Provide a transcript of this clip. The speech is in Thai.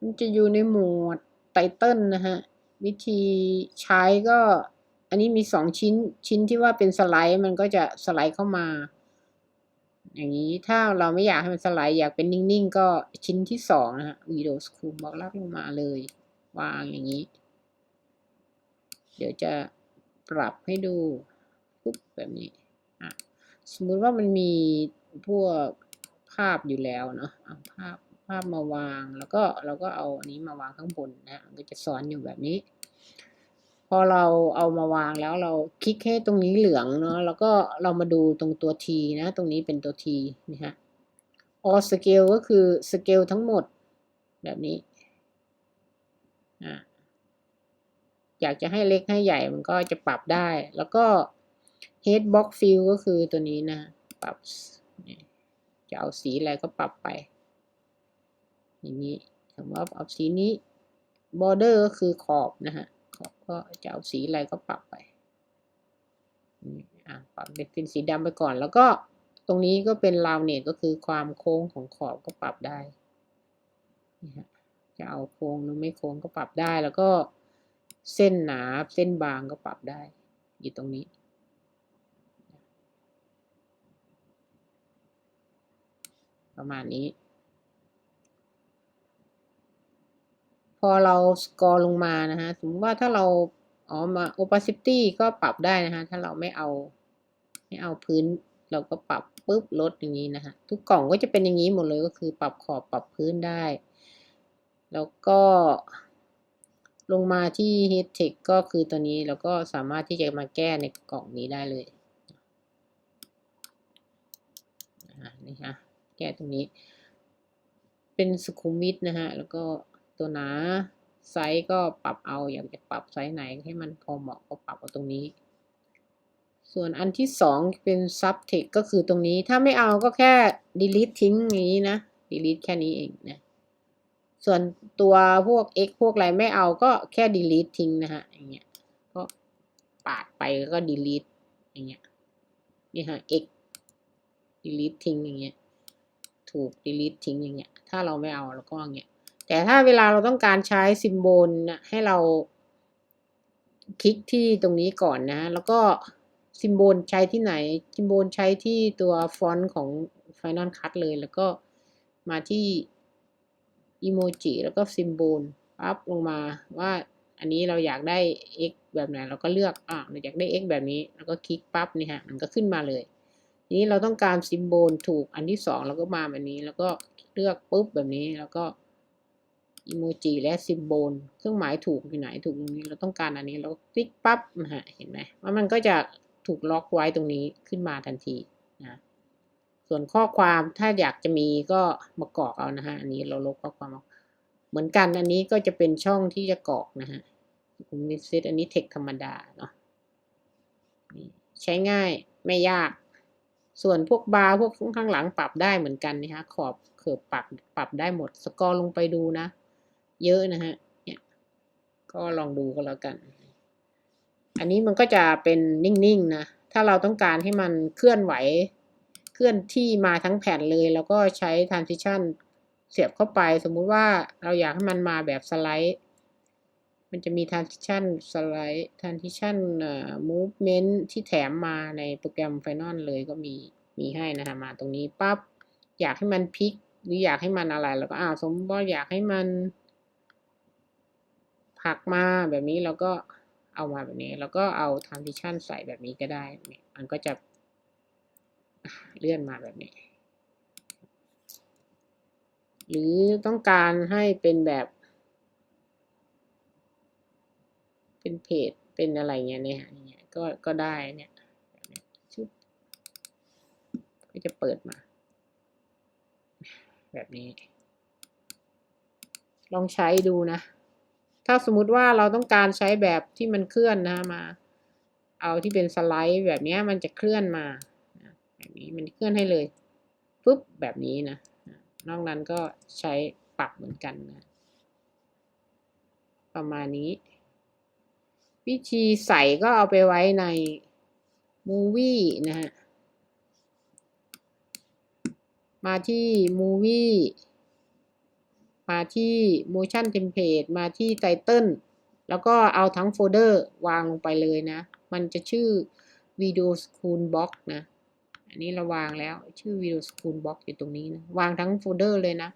มันจะอยู่ในหมวดไตเติลนะฮะ วิธีใช้ก็ อันนี้มีสองชิ้นชิ้นที่ว่าเป็นสไลด์มันก็จะสไลด์เข้ามา อย่างนี้ถ้าเราไม่อยากให้มันสไลด์อยากเป็นนิ่งๆ ก็ชิ้นที่สองนะฮะวิดีโอสคูลบอกลากลงมาเลย วางอย่างนี้ เดี๋ยวจะปรับให้ดูปุ๊บแบบนี้อะสมมุติว่ามันมีพวกภาพอยู่แล้วเนาะเอาภาพาพมาวาง แล้วก็เราก็เอาอันนี้มาวางข้างบนนะมันก็จะซ้อนอยู่แบบนี้ พอเราเอามาวางแล้วเราคลิกให้ตรงนี้เหลืองเนาะแล้วก็เรามาดูตรงตัว T นะ ตรงนี้เป็นตัว T นะฮะ all scale ก็คือสเกลทั้งหมดแบบนี้อ่าอยากจะให้เล็กให้ใหญ่มันก็จะปรับได้ แล้วก็ head box fill ก็คือตัวนี้นะ ปรับ จะเอาสีอะไรก็ปรับไป อย่างนี้สมมติว่าเอาสีนี้ border ก็คือขอบนะฮะขอบก็จะเอาสีอะไรก็ปรับไปอะปรับเป็นสีดำไปก่อน แล้วก็ตรงนี้ก็เป็น roundness ก็คือความโค้งของขอบก็ปรับได้นี่ฮะจะเอาโค้งหรือไม่โค้งก็ปรับได้แล้วก็เส้นหนาเส้นบางก็ปรับได้ อยู่ตรงนี้ ประมาณนี้ พอเราสกอร์ลงมานะฮะสมมติว่าถ้าเราอ๋อมา opacity ก็ปรับได้นะฮะถ้าเราไม่เอาไม่เอาพื้น เราก็ปรับปุ๊บลดอย่างนี้นะฮะทุกกล่องก็จะเป็นอย่างนี้หมดเลยก็คือปรับขอบปรับพื้นได้ แล้วก็ลงมาที่ heat text ก็คือตัวนี้แล้วก็สามารถที่จะมาแก้ในกล่องนี้ได้เลยนี่ฮะแก้ตรงนี้ เป็นสุขุมวิทนะฮะแล้วก็ ตัวหนา ไซส์ก็ปรับเอาอยากจะปรับไซส์ไหนให้มันพอเหมาะก็ปรับเอาตรงนี้ ส่วนอันที่สองเป็น subtext ก็คือตรงนี้ถ้าไม่เอาก็แค่ delete ทิ้งอย่างนี้นะ delete แค่นี้เองนะส่วนตัวพวก x พวกอะไรไม่เอาก็แค่ delete ทิ้งนะฮะอย่างเงี้ยก็ปาดไปแล้วก็ delete อย่างเงี้ยนี่ฮะ x delete ทิ้งอย่างเงี้ยถูก delete ทิ้งอย่างเงี้ย ถ้าเราไม่เอาเราก็อย่างเงี้ย แต่ถ้าเวลาเราต้องการใช้ซิมโบลนะให้เราคลิกที่ตรงนี้ก่อนนะ แล้วก็ซิมโบลใช้ที่ไหน ซิมโบลใช้ที่ตัวฟอนต์ของ Final Cut เลย แล้วก็มาที่อีโมจิแล้วก็ซิมโบลปั๊บลงมาว่าอันนี้เราอยากได้ x แบบไหนเราก็เลือกอ่าเราอยากได้ x แบบนี้ แล้วก็คลิกปั๊บนี่ฮะมันก็ขึ้นมาเลย นี้เราต้องการซิมโบลถูกอันที่สองเราก็มาแบบนี้ แล้วก็เลือกปุ๊บแบบนี้แล้วก็ อีโมจิและซิมโบลเครื่องหมายถูกอยู่ไหนถูกตรงนี้เราต้องการอันนี้เราคลิกปั๊บนะฮะเห็นไหมว่ามันก็จะถูกล็อกไว้ตรงนี้ขึ้นมาทันทีนะส่วนข้อความถ้าอยากจะมีก็มากรอกเอานะฮะอันนี้เราลบข้อความเหมือนกันอันนี้ก็จะเป็นช่องที่จะกรอกนะฮะผมมีเซตอันนี้เทคธรรมดาเนาะใช้ง่ายไม่ยาก ส่วนพวกบาร์พวกข้างหลังปรับได้เหมือนกันนะฮะขอบเขือบปรับปรับได้หมด สกอร์ลงไปดูนะ เยอะนะฮะเนี่ยก็ลองดูก็แล้วกัน อันนี้มันก็จะเป็นนิ่งๆนะถ้าเราต้องการให้มันเคลื่อนไหว เคลื่อนที่มาทั้งแผ่นเลย แล้วก็ใช้ transition เสียบเข้าไปสมมุติว่าเราอยากให้มันมาแบบสไลด์ มันจะมี transition สไลด์ transition movement ที่แถมมาในโปรแกรม Final เลยก็มีมีให้นะคะมาตรงนี้ปั๊บอยากให้มันพลิก หรืออยากให้มันอะไร แล้วก็อ้าวสมมติว่าอยากให้มัน ผักมาแบบนี้เราก็เอามาแบบนี้ แล้วก็เอา transition ใส่แบบนี้ก็ได้ มันก็จะเลื่อนมาแบบนี้ หรือต้องการให้เป็นแบบ เป็นเพจ เป็นอะไรเงี้ยเนี่ยเนี่ยก็ก็ได้เนี่ยชุบก็จะเปิดมา แบบนี้ ลองใช้ดูนะ ถ้าสมมุติว่าเราต้องการใช้แบบที่มันเคลื่อนนะมา เอาที่เป็นสไลด์แบบนี้มันจะเคลื่อนมาแบบนี้มันเคลื่อนให้เลยปุ๊บแบบนี้นะนอกนั้นก็ใช้ปรับเหมือนกันนะ ประมาณนี้ วิธีใส่ก็เอาไปไว้ใน Movie นะฮะมาที่ Movie มาที่ motion template มาที่ title แล้วก็เอาทั้งโฟลเดอร์วางลงไปเลยนะ มันจะชื่อ video school box นะ อันนี้เราวางแล้วชื่อ video school box อยู่ตรงนี้นะ วางทั้งโฟลเดอร์เลยนะ